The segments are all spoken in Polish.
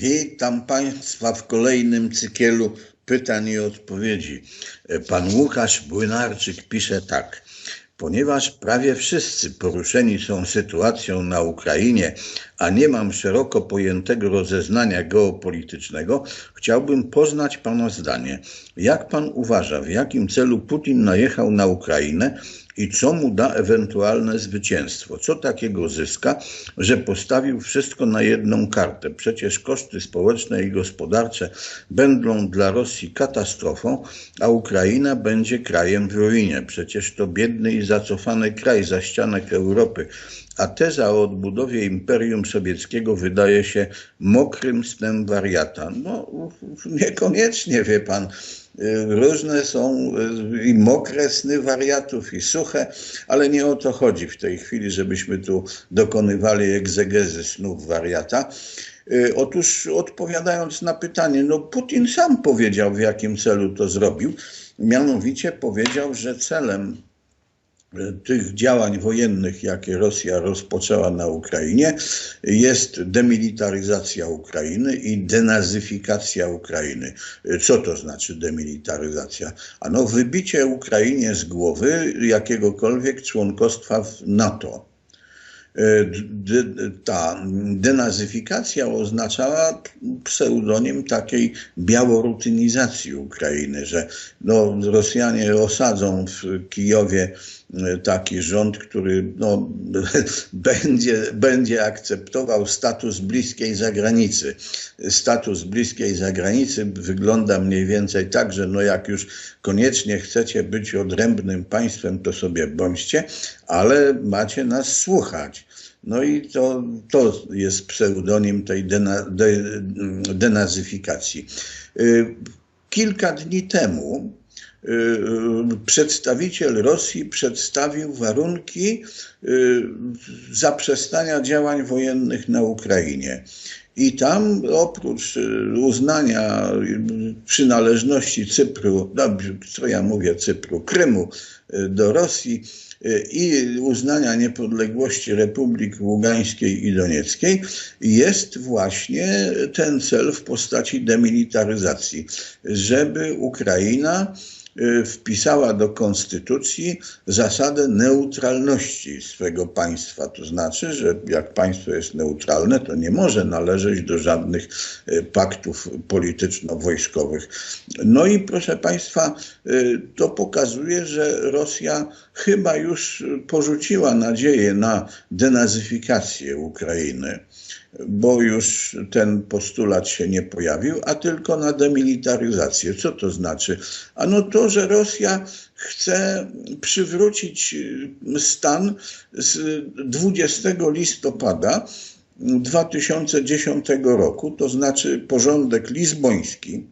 Witam Państwa w kolejnym cykielu pytań i odpowiedzi. Pan Łukasz Błynarczyk pisze tak. Ponieważ prawie wszyscy poruszeni są sytuacją na Ukrainie, a nie mam szeroko pojętego rozeznania geopolitycznego, chciałbym poznać Pana zdanie. Jak Pan uważa, w jakim celu Putin najechał na Ukrainę i co mu da ewentualne zwycięstwo? Co takiego zyska, że postawił wszystko na jedną kartę? Przecież koszty społeczne i gospodarcze będą dla Rosji katastrofą, a Ukraina będzie krajem w ruinie. Przecież to biedny i zacofany kraj za ścianek Europy a teza o odbudowie Imperium Sowieckiego wydaje się mokrym snem wariata. No, niekoniecznie, wie pan. Różne są i mokre sny wariatów, i suche, ale nie o to chodzi w tej chwili, żebyśmy tu dokonywali egzegezy snów wariata. Otóż odpowiadając na pytanie, no Putin sam powiedział, w jakim celu to zrobił. Mianowicie powiedział, że celem tych działań wojennych, jakie Rosja rozpoczęła na Ukrainie, jest demilitaryzacja Ukrainy i denazyfikacja Ukrainy. Co to znaczy demilitaryzacja? Ano wybicie Ukrainie z głowy jakiegokolwiek członkostwa w NATO ta denazyfikacja oznaczała pseudonim takiej białorutynizacji Ukrainy, że no, Rosjanie osadzą w Kijowie taki rząd, który no, będzie, będzie akceptował status bliskiej zagranicy. Status bliskiej zagranicy wygląda mniej więcej tak, że no jak już koniecznie chcecie być odrębnym państwem, to sobie bądźcie, ale macie nas słuchać. No i to, to jest pseudonim tej dena, de, denazyfikacji. Kilka dni temu przedstawiciel Rosji przedstawił warunki zaprzestania działań wojennych na Ukrainie. I tam oprócz uznania przynależności Cypru, no, co ja mówię, Cypru, Krymu do Rosji, i uznania niepodległości Republik Ługańskiej i Donieckiej jest właśnie ten cel w postaci demilitaryzacji, żeby Ukraina Y, wpisała do konstytucji zasadę neutralności swego państwa. To znaczy, że jak państwo jest neutralne, to nie może należeć do żadnych y, paktów polityczno-wojskowych. No i proszę państwa, y, to pokazuje, że Rosja chyba już porzuciła nadzieję na denazyfikację Ukrainy bo już ten postulat się nie pojawił, a tylko na demilitaryzację. Co to znaczy? Ano to, że Rosja chce przywrócić stan z 20 listopada 2010 roku, to znaczy porządek lizboński.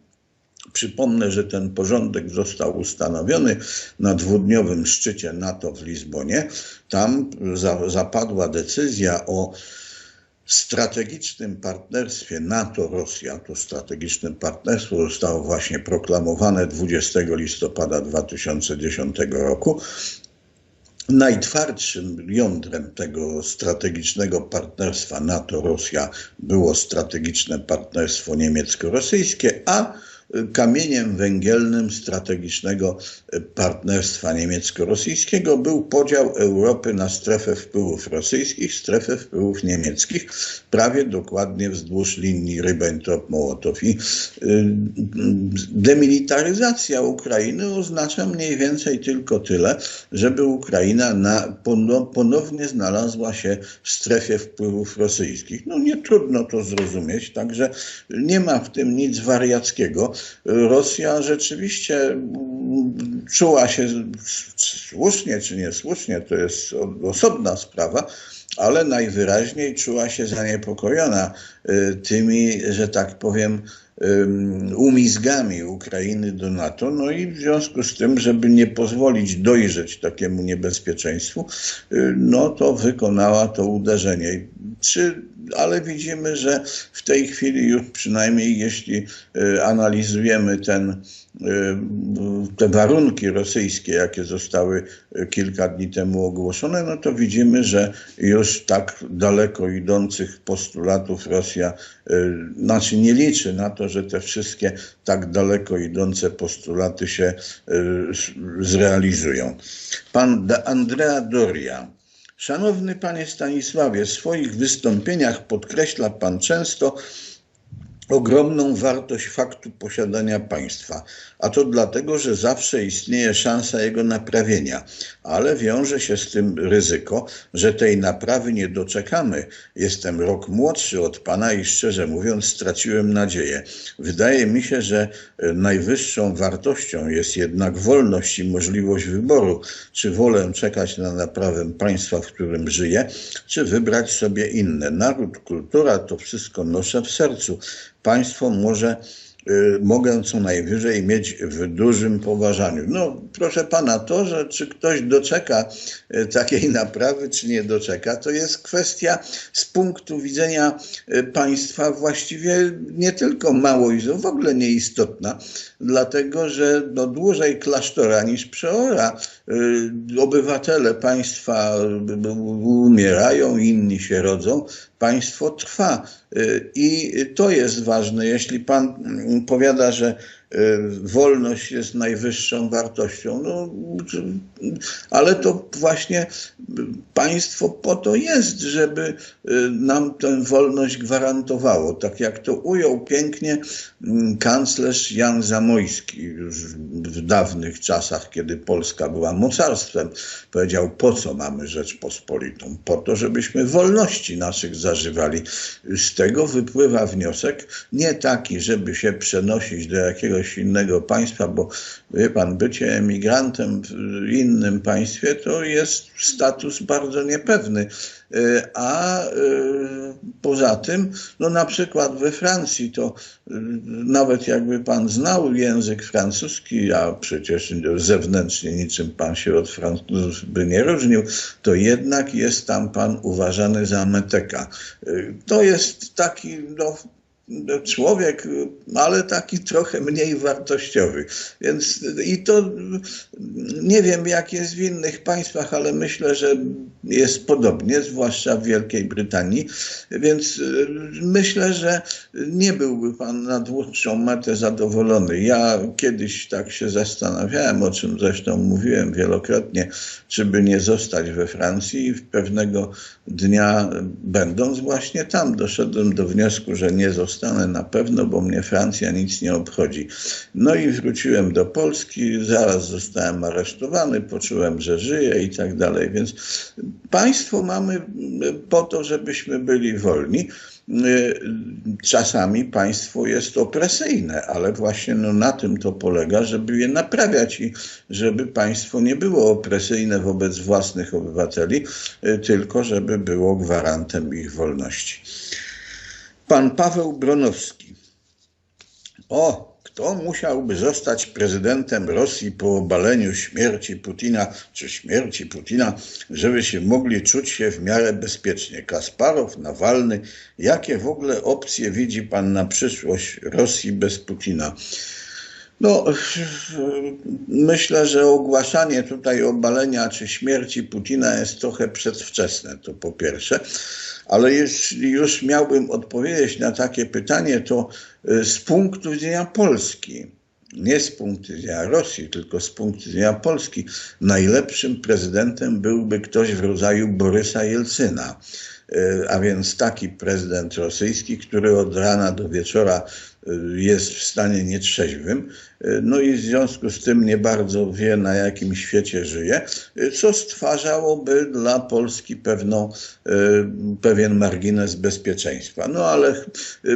Przypomnę, że ten porządek został ustanowiony na dwudniowym szczycie NATO w Lizbonie. Tam zapadła decyzja o strategicznym partnerstwie NATO-Rosja, to strategiczne partnerstwo zostało właśnie proklamowane 20 listopada 2010 roku. Najtwardszym jądrem tego strategicznego partnerstwa NATO-Rosja było strategiczne partnerstwo niemiecko-rosyjskie, a kamieniem węgielnym strategicznego partnerstwa niemiecko-rosyjskiego był podział Europy na strefę wpływów rosyjskich, strefę wpływów niemieckich, prawie dokładnie wzdłuż linii Ribbentrop-Mołotow. I y, demilitaryzacja Ukrainy oznacza mniej więcej tylko tyle, żeby Ukraina na, ponownie znalazła się w strefie wpływów rosyjskich. No nie trudno to zrozumieć, także nie ma w tym nic wariackiego. Rosja rzeczywiście czuła się słusznie czy niesłusznie, to jest osobna sprawa, ale najwyraźniej czuła się zaniepokojona y, tymi, że tak powiem, umizgami Ukrainy do NATO, no i w związku z tym, żeby nie pozwolić dojrzeć takiemu niebezpieczeństwu, y, no to wykonała to uderzenie. Czy, ale widzimy, że w tej chwili już przynajmniej jeśli y, analizujemy ten, y, te warunki rosyjskie, jakie zostały kilka dni temu ogłoszone, no to widzimy, że już tak daleko idących postulatów Rosja, znaczy nie liczy na to, że te wszystkie tak daleko idące postulaty się zrealizują. Pan Andrea Doria. Szanowny panie Stanisławie, w swoich wystąpieniach podkreśla pan często, ogromną wartość faktu posiadania państwa, a to dlatego, że zawsze istnieje szansa jego naprawienia, ale wiąże się z tym ryzyko, że tej naprawy nie doczekamy. Jestem rok młodszy od pana i szczerze mówiąc straciłem nadzieję. Wydaje mi się, że e, najwyższą wartością jest jednak wolność i możliwość wyboru, czy wolę czekać na naprawę państwa, w którym żyję, czy wybrać sobie inne. Naród, kultura to wszystko noszę w sercu państwo może y, mogę co najwyżej mieć w dużym poważaniu. No, proszę pana, to, że czy ktoś doczeka y, takiej naprawy, czy nie doczeka, to jest kwestia z punktu widzenia y, państwa właściwie nie tylko mało i w ogóle nieistotna, dlatego że no, dłużej klasztora niż przeora. Obywatele państwa umierają, inni się rodzą, państwo trwa. I to jest ważne. Jeśli pan powiada, że Y, wolność jest najwyższą wartością. No, ale to właśnie państwo po to jest, żeby y, nam tę wolność gwarantowało. Tak jak to ujął pięknie mm, kanclerz Jan Zamojski już w dawnych czasach, kiedy Polska była mocarstwem. Powiedział, po co mamy Rzeczpospolitą? Po to, żebyśmy wolności naszych zażywali. Z tego wypływa wniosek nie taki, żeby się przenosić do jakiegoś jakiegoś innego państwa, bo wie pan, bycie emigrantem w innym państwie to jest status bardzo niepewny. E, a e, poza tym, no na przykład we Francji to e, nawet jakby pan znał język francuski, a przecież zewnętrznie niczym pan się od Francuzów by nie różnił, to jednak jest tam pan uważany za meteka. To jest taki no, człowiek, ale taki trochę mniej wartościowy. Więc i to nie wiem, jak jest w innych państwach, ale myślę, że jest podobnie, zwłaszcza w Wielkiej Brytanii. Więc y, myślę, że nie byłby pan na dłuższą metę zadowolony. Ja kiedyś tak się zastanawiałem, o czym zresztą mówiłem wielokrotnie, czy by nie zostać we Francji i pewnego dnia, będąc właśnie tam, doszedłem do wniosku, że nie zostanę zostanę na pewno, bo mnie Francja nic nie obchodzi. No i wróciłem do Polski, zaraz zostałem aresztowany, poczułem, że żyję i tak dalej. Więc państwo mamy po to, żebyśmy byli wolni. Czasami państwo jest opresyjne, ale właśnie no na tym to polega, żeby je naprawiać i żeby państwo nie było opresyjne wobec własnych obywateli, tylko żeby było gwarantem ich wolności. Pan Paweł Bronowski. O, kto musiałby zostać prezydentem Rosji po obaleniu śmierci Putina, czy śmierci Putina, żeby się mogli czuć się w miarę bezpiecznie? Kasparow, Nawalny, jakie w ogóle opcje widzi pan na przyszłość Rosji bez Putina? No, myślę, że ogłaszanie tutaj obalenia czy śmierci Putina jest trochę przedwczesne, to po pierwsze. Ale jeśli już miałbym odpowiedzieć na takie pytanie, to y, z punktu widzenia Polski, nie z punktu widzenia Rosji, tylko z punktu widzenia Polski, najlepszym prezydentem byłby ktoś w rodzaju Borysa Jelcyna. Y, a więc taki prezydent rosyjski, który od rana do wieczora y, jest w stanie nietrzeźwym, no i w związku z tym nie bardzo wie, na jakim świecie żyje, co stwarzałoby dla Polski pewną, e, pewien margines bezpieczeństwa. No ale e,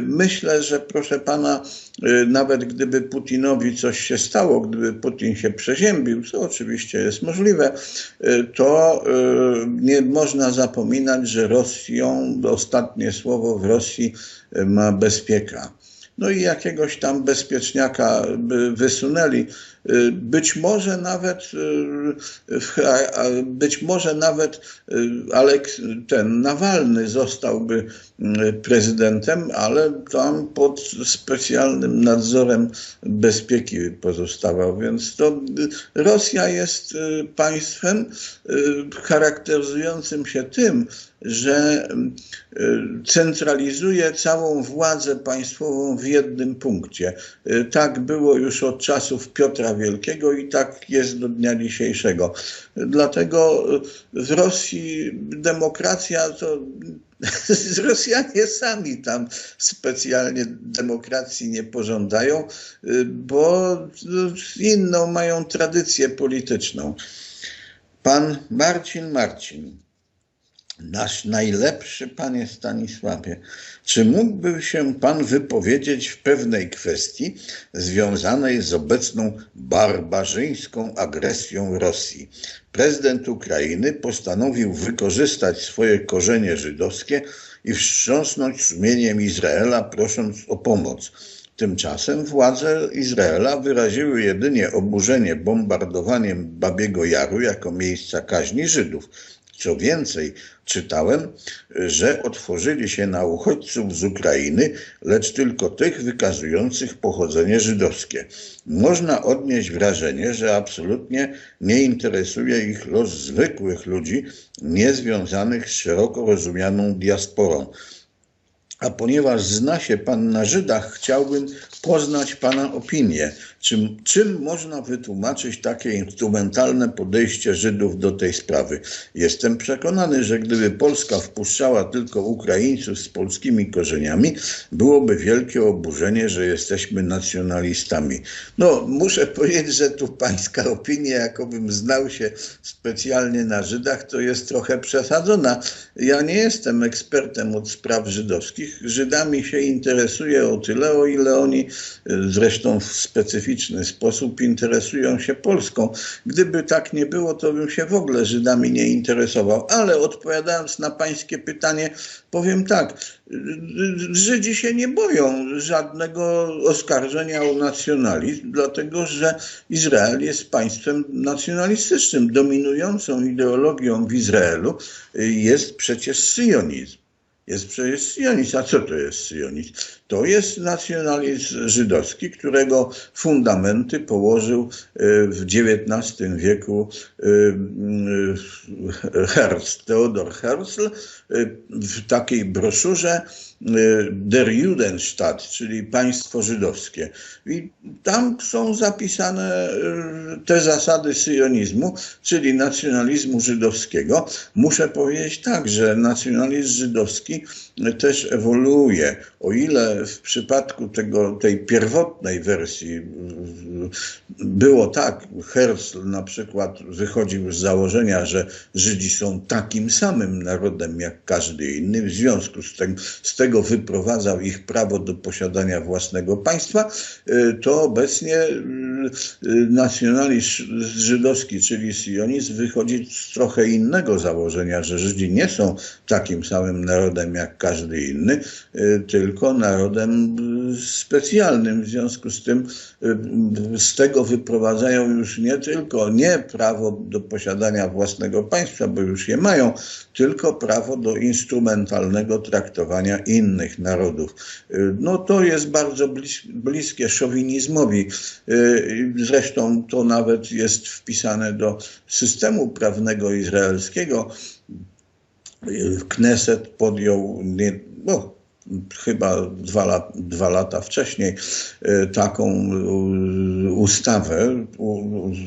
myślę, że proszę pana, e, nawet gdyby Putinowi coś się stało, gdyby Putin się przeziębił, co oczywiście jest możliwe, to nie można zapominać, że Rosją, ostatnie słowo w Rosji ma bezpieka. no i jakiegoś tam bezpieczniaka wysunęli. Być może nawet, być może nawet Alek, ten Nawalny zostałby prezydentem, ale tam pod specjalnym nadzorem bezpieki pozostawał. Więc to Rosja jest państwem charakteryzującym się tym, że centralizuje całą władzę państwową w jednym punkcie. Tak było już od czasów Piotra Wielkiego i tak jest do dnia dzisiejszego. Dlatego w Rosji demokracja to Rosjanie sami tam specjalnie demokracji nie pożądają, bo inną mają tradycję polityczną. Pan Marcin Marcin Nasz najlepszy panie Stanisławie, czy mógłby się pan wypowiedzieć w pewnej kwestii związanej z obecną barbarzyńską agresją Rosji? Prezydent Ukrainy postanowił wykorzystać swoje korzenie żydowskie i wstrząsnąć sumieniem Izraela, prosząc o pomoc. Tymczasem władze Izraela wyraziły jedynie oburzenie bombardowaniem Babiego Jaru jako miejsca kaźni Żydów. Co więcej, czytałem, że otworzyli się na uchodźców z Ukrainy, lecz tylko tych wykazujących pochodzenie żydowskie. Można odnieść wrażenie, że absolutnie nie interesuje ich los zwykłych ludzi, niezwiązanych z szeroko rozumianą diasporą. A ponieważ zna się Pan na Żydach, chciałbym poznać Pana opinię. Czym, czym można wytłumaczyć takie instrumentalne podejście Żydów do tej sprawy? Jestem przekonany, że gdyby Polska wpuszczała tylko Ukraińców z polskimi korzeniami, byłoby wielkie oburzenie, że jesteśmy nacjonalistami. No, muszę powiedzieć, że tu pańska opinia, jakobym znał się specjalnie na Żydach, to jest trochę przesadzona. Ja nie jestem ekspertem od spraw żydowskich. Żydami się interesuję o tyle, o ile oni zresztą w specyficzny sposób interesują się Polską. Gdyby tak nie było, to bym się w ogóle Żydami nie interesował. Ale odpowiadając na pańskie pytanie, powiem tak. Żydzi się nie boją żadnego oskarżenia o nacjonalizm, dlatego że Izrael jest państwem nacjonalistycznym. Dominującą ideologią w Izraelu jest przecież syjonizm jest przecież syjonizm. A co to jest syjonizm? To jest nacjonalizm żydowski, którego fundamenty położył e, w XIX wieku e, Herzl, Theodor Herzl w takiej broszurze Der Judenstaat, czyli państwo żydowskie. I tam są zapisane te zasady syjonizmu, czyli nacjonalizmu żydowskiego. Muszę powiedzieć tak, że nacjonalizm żydowski też ewoluuje. O ile w przypadku tego, tej pierwotnej wersji było tak, Herzl na przykład wychodził z założenia, że Żydzi są takim samym narodem jak każdy inny, w związku z tym z tego wyprowadzał ich prawo do posiadania własnego państwa, to obecnie nacjonalizm żydowski, czyli sionizm, wychodzi z trochę innego założenia, że Żydzi nie są takim samym narodem jak każdy inny, tylko narodem specjalnym. W związku z tym z tego wyprowadzają już nie tylko nie prawo do posiadania własnego państwa, bo już je mają, tylko prawo do instrumentalnego traktowania innych narodów. No to jest bardzo bliskie szowinizmowi. Zresztą to nawet jest wpisane do systemu prawnego izraelskiego. Kneset podjął nie, no, chyba dwa, dwa lata wcześniej e, taką ustawę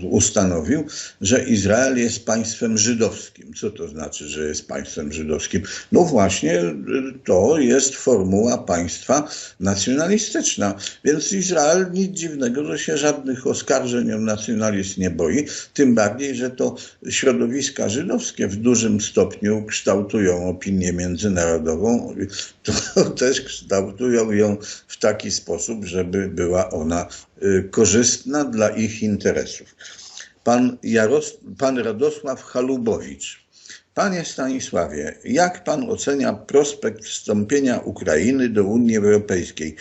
ustanowił, że Izrael jest państwem żydowskim. Co to znaczy, że jest państwem żydowskim? No właśnie to jest formuła państwa nacjonalistyczna. Więc Izrael nic dziwnego, że się żadnych oskarżeń o nacjonalizm nie boi, tym bardziej, że to środowiska żydowskie w dużym stopniu kształtują opinię międzynarodową. To też kształtują ją w taki sposób, żeby była ona korzystna dla ich interesów. Pan, Jaros, pan Radosław Halubowicz. Panie Stanisławie, jak pan ocenia prospekt wstąpienia Ukrainy do Unii Europejskiej?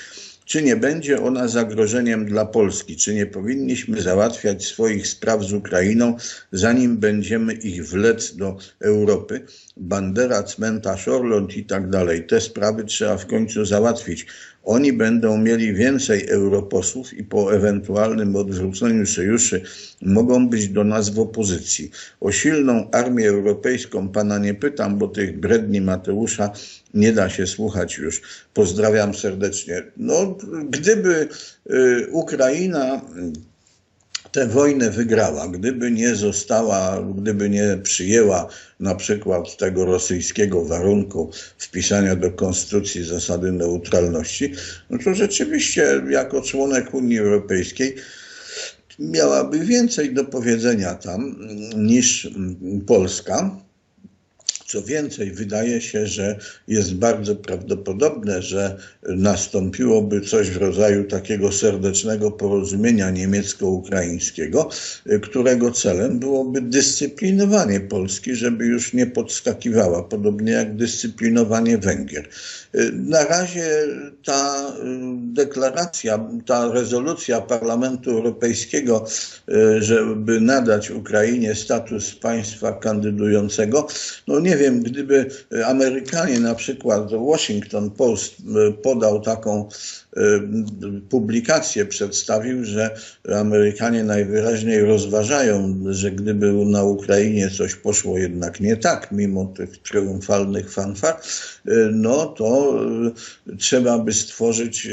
Czy nie będzie ona zagrożeniem dla Polski? Czy nie powinniśmy załatwiać swoich spraw z Ukrainą, zanim będziemy ich wlec do Europy? Bandera, cmentarz, Orląt i tak dalej. Te sprawy trzeba w końcu załatwić. Oni będą mieli więcej europosłów i po ewentualnym odwróceniu sojuszy mogą być do nas w opozycji. O silną armię europejską pana nie pytam, bo tych bredni Mateusza nie da się słuchać już. Pozdrawiam serdecznie. No, gdyby y, Ukraina tę wojnę wygrała, gdyby nie została, gdyby nie przyjęła na przykład tego rosyjskiego warunku wpisania do konstytucji zasady neutralności, no to rzeczywiście jako członek Unii Europejskiej miałaby więcej do powiedzenia tam niż Polska. Co więcej, wydaje się, że jest bardzo prawdopodobne, że nastąpiłoby coś w rodzaju takiego serdecznego porozumienia niemiecko-ukraińskiego, którego celem byłoby dyscyplinowanie Polski, żeby już nie podskakiwała, podobnie jak dyscyplinowanie Węgier. Na razie ta deklaracja, ta rezolucja Parlamentu Europejskiego, żeby nadać Ukrainie status państwa kandydującego, no nie wiem, gdyby Amerykanie, na przykład Washington Post podał taką publikację przedstawił, że Amerykanie najwyraźniej rozważają, że gdyby na Ukrainie coś poszło jednak nie tak, mimo tych triumfalnych fanfar, no to trzeba by stworzyć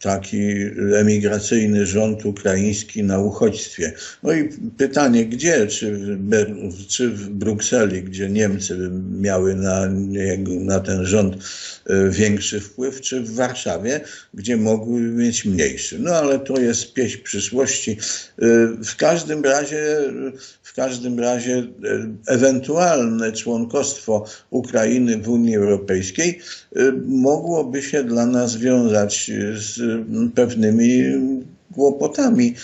taki emigracyjny rząd ukraiński na uchodźstwie. No i pytanie, gdzie? Czy w, czy w Brukseli, gdzie Niemcy miały na, na ten rząd większy wpływ, czy w Warszawie, gdzie mogły mieć mniejszy. No ale to jest pieśń przyszłości. W każdym razie, w każdym razie ewentualne członkostwo Ukrainy w Unii Europejskiej mogłoby się dla nas wiązać z pewnymi kłopotami.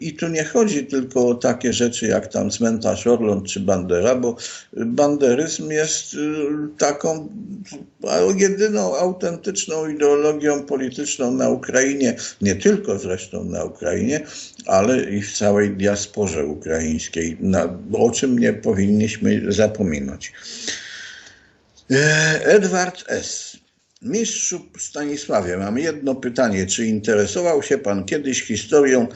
I tu nie chodzi tylko o takie rzeczy jak tam cmentarz Orląt czy Bandera, bo banderyzm jest taką jedyną autentyczną ideologią polityczną na Ukrainie, nie tylko zresztą na Ukrainie, ale i w całej diasporze ukraińskiej, o czym nie powinniśmy zapominać. Edward S. Mistrzu Stanisławie, mam jedno pytanie. Czy interesował się Pan kiedyś historią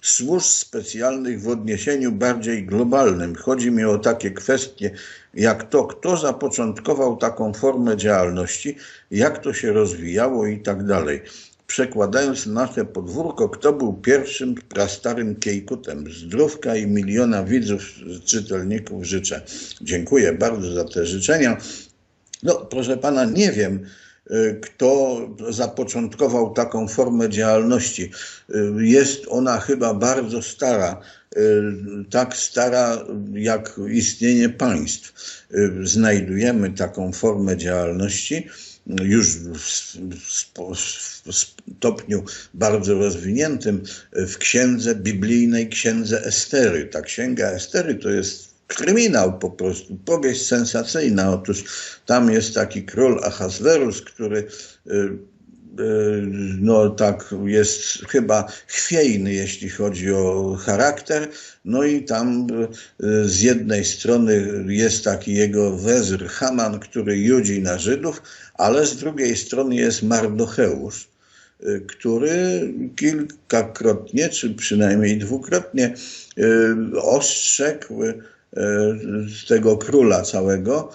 służb specjalnych w odniesieniu bardziej globalnym? Chodzi mi o takie kwestie jak to, kto zapoczątkował taką formę działalności, jak to się rozwijało i tak dalej. Przekładając nasze podwórko, kto był pierwszym prastarym Kiejkutem? Zdrówka i miliona widzów, czytelników życzę. Dziękuję bardzo za te życzenia. No, proszę pana, nie wiem, kto zapoczątkował taką formę działalności. Jest ona chyba bardzo stara, tak stara jak istnienie państw. Znajdujemy taką formę działalności już w stopniu bardzo rozwiniętym w księdze biblijnej, księdze Estery. Ta księga Estery to jest kryminał po prostu, powieść sensacyjna. Otóż tam jest taki król Ahasverus, który no tak jest chyba chwiejny, jeśli chodzi o charakter. No i tam z jednej strony jest taki jego wezr Haman, który judzi na Żydów, ale z drugiej strony jest Mardocheusz, który kilkakrotnie, czy przynajmniej dwukrotnie ostrzegł tego króla całego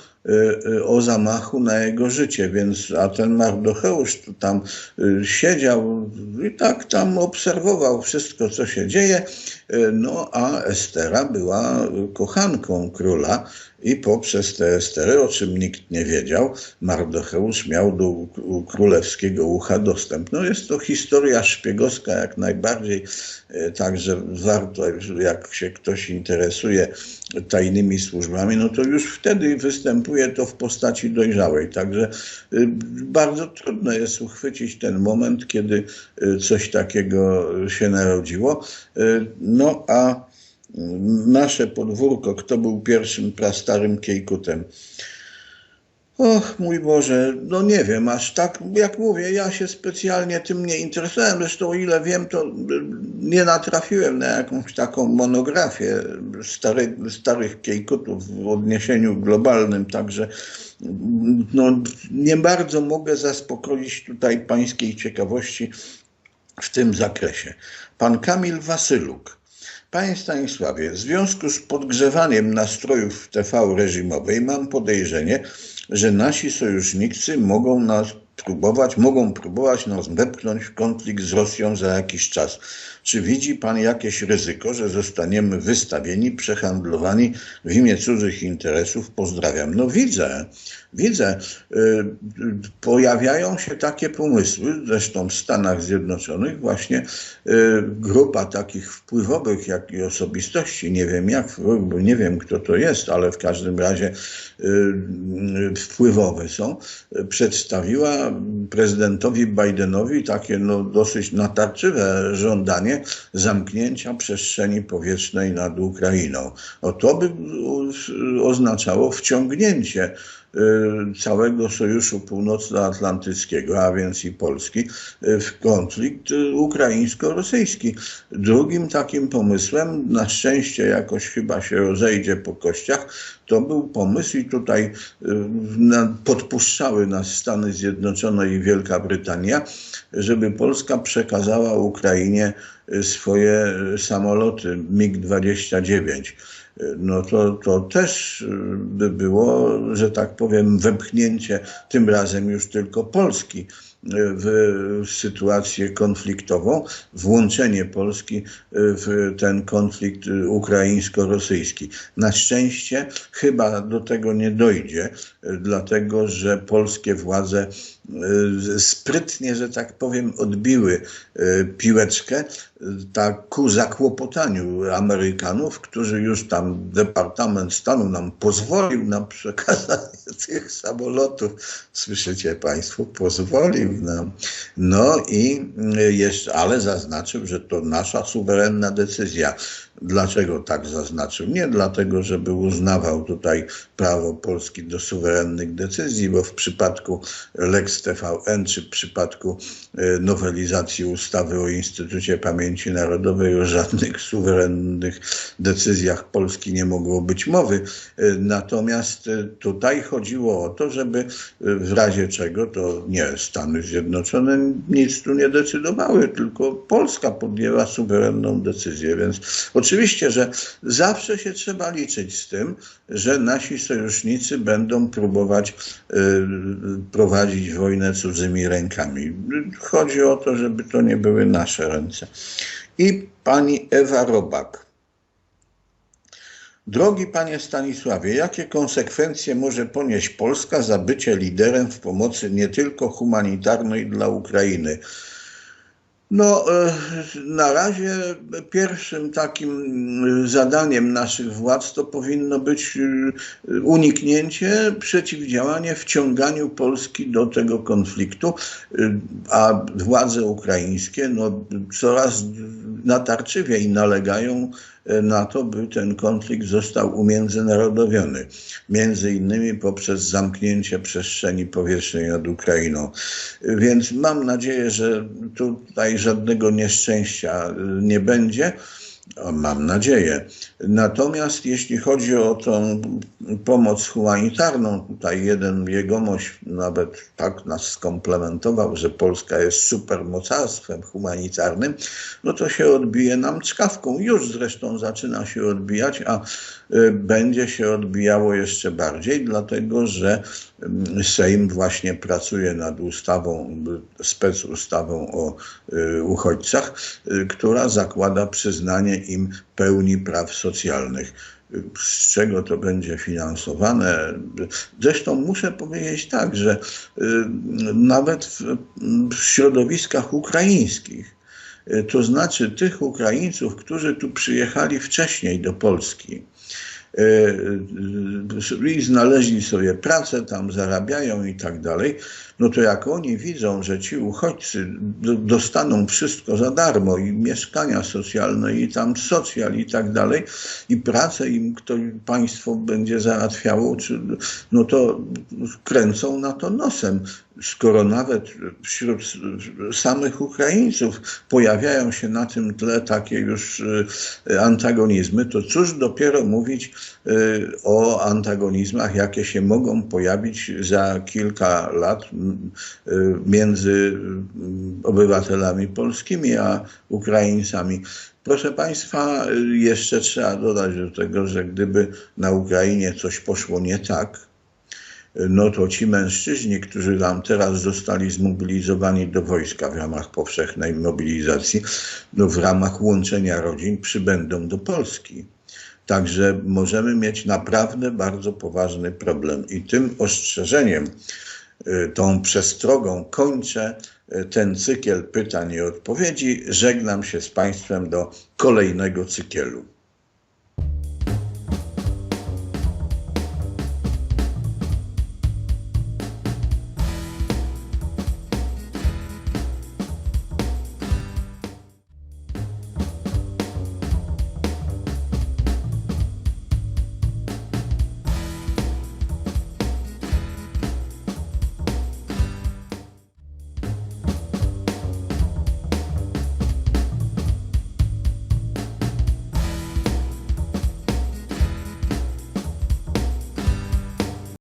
o zamachu na jego życie, więc a ten Mardocheusz tam siedział i tak tam obserwował wszystko, co się dzieje, no a Estera była kochanką króla i poprzez tę Esterę, o czym nikt nie wiedział, Mardocheusz miał do królewskiego ucha dostęp. No jest to historia szpiegowska jak najbardziej, także warto, jak się ktoś interesuje tajnymi służbami, no to już wtedy występuje to w postaci dojrzałej. Także bardzo trudno jest uchwycić ten moment, kiedy coś takiego się narodziło. No a Y, nasze podwórko, kto był pierwszym prastarym Kiejkutem. Och, mój Boże, no nie wiem, aż tak, jak mówię, ja się specjalnie tym nie interesowałem. Zresztą, o ile wiem, to nie natrafiłem na jakąś taką monografię stary, starych kiejkutów w odniesieniu globalnym, także no, nie bardzo mogę zaspokoić tutaj pańskiej ciekawości w tym zakresie. Pan Kamil Wasyluk. Panie Stanisławie, w związku z podgrzewaniem nastrojów TV reżimowej mam podejrzenie, że nasi sojusznicy mogą nas próbować, mogą próbować nas wepchnąć w konflikt z Rosją za jakiś czas. Czy widzi Pan jakieś ryzyko, że zostaniemy wystawieni, przehandlowani w imię cudzych interesów? Pozdrawiam. No widzę, widzę. Pojawiają się takie pomysły, zresztą w Stanach Zjednoczonych właśnie grupa takich wpływowych, jak i osobistości, nie wiem jak, nie wiem kto to jest, ale w każdym razie wpływowe są, przedstawiła prezydentowi Bidenowi takie no, dosyć natarczywe żądanie zamknięcia przestrzeni powietrznej nad Ukrainą. O to by oznaczało wciągnięcie całego Sojuszu Północnoatlantyckiego, a więc i Polski, w konflikt ukraińsko-rosyjski. Drugim takim pomysłem, na szczęście jakoś chyba się rozejdzie po kościach, to był pomysł i tutaj podpuszczały nas Stany Zjednoczone i Wielka Brytania, żeby Polska przekazała Ukrainie swoje samoloty MiG-29 no to, to też by było, że tak powiem, wepchnięcie tym razem już tylko Polski w sytuację konfliktową, włączenie Polski w ten konflikt ukraińsko-rosyjski. Na szczęście chyba do tego nie dojdzie, dlatego że polskie władze sprytnie, że tak powiem, odbiły piłeczkę tak ku zakłopotaniu Amerykanów, którzy już tam Departament Stanu nam pozwolił na przekazanie tych samolotów. Słyszycie Państwo? Pozwolił nam. No i jeszcze, ale zaznaczył, że to nasza suwerenna decyzja. Dlaczego tak zaznaczył? Nie dlatego, żeby uznawał tutaj prawo Polski do suwerennych decyzji, bo w przypadku Lex TVN czy w przypadku nowelizacji ustawy o Instytucie Pamięci Narodowej o żadnych suwerennych decyzjach Polski nie mogło być mowy. Natomiast tutaj chodziło o to, żeby w razie czego to nie Stany Zjednoczone nic tu nie decydowały, tylko Polska podjęła suwerenną decyzję. Więc oczywiście, że zawsze się trzeba liczyć z tym, że nasi sojusznicy będą próbować prowadzić wojnę cudzymi rękami. Chodzi o to, żeby to nie były nasze ręce. I pani Ewa Robak. Drogi panie Stanisławie, jakie konsekwencje może ponieść Polska za bycie liderem w pomocy nie tylko humanitarnej dla Ukrainy? No, na razie pierwszym takim zadaniem naszych władz to powinno być uniknięcie, przeciwdziałanie wciąganiu Polski do tego konfliktu, a władze ukraińskie no, coraz natarczywiej nalegają na to, by ten konflikt został umiędzynarodowiony, między innymi poprzez zamknięcie przestrzeni powietrznej nad Ukrainą. Więc mam nadzieję, że tutaj żadnego nieszczęścia nie będzie. Mam nadzieję. Natomiast jeśli chodzi o tą pomoc humanitarną, tutaj jeden jegomość nawet tak nas skomplementował, że Polska jest supermocarstwem humanitarnym, no to się odbije nam czkawką. Już zresztą zaczyna się odbijać, a będzie się odbijało jeszcze bardziej, dlatego że Sejm właśnie pracuje nad ustawą, specustawą o uchodźcach, która zakłada przyznanie im pełni praw socjalnych. Z czego to będzie finansowane? Zresztą muszę powiedzieć tak, że nawet w środowiskach ukraińskich, to znaczy tych Ukraińców, którzy tu przyjechali wcześniej do Polski, e, i znaleźli sobie pracę, tam zarabiają i tak dalej, no to jak oni widzą, że ci uchodźcy do- dostaną wszystko za darmo i mieszkania socjalne i tam socjal i tak dalej i pracę im ktoś, państwo będzie załatwiało, czy, no to kręcą na to nosem. Skoro nawet wśród samych Ukraińców pojawiają się na tym tle takie już y, antagonizmy, to cóż dopiero mówić y, o antagonizmach, jakie się mogą pojawić za kilka lat między y, obywatelami polskimi a Ukraińcami. Proszę Państwa, y, jeszcze trzeba dodać do tego, że gdyby na Ukrainie coś poszło nie tak, no to ci mężczyźni, którzy tam teraz zostali zmobilizowani do wojska w ramach powszechnej mobilizacji, no w ramach łączenia rodzin przybędą do Polski. Także możemy mieć naprawdę bardzo poważny problem. I tym ostrzeżeniem, y, tą przestrogą kończę y, ten cykiel pytań i odpowiedzi. Żegnam się z Państwem do kolejnego cyklu.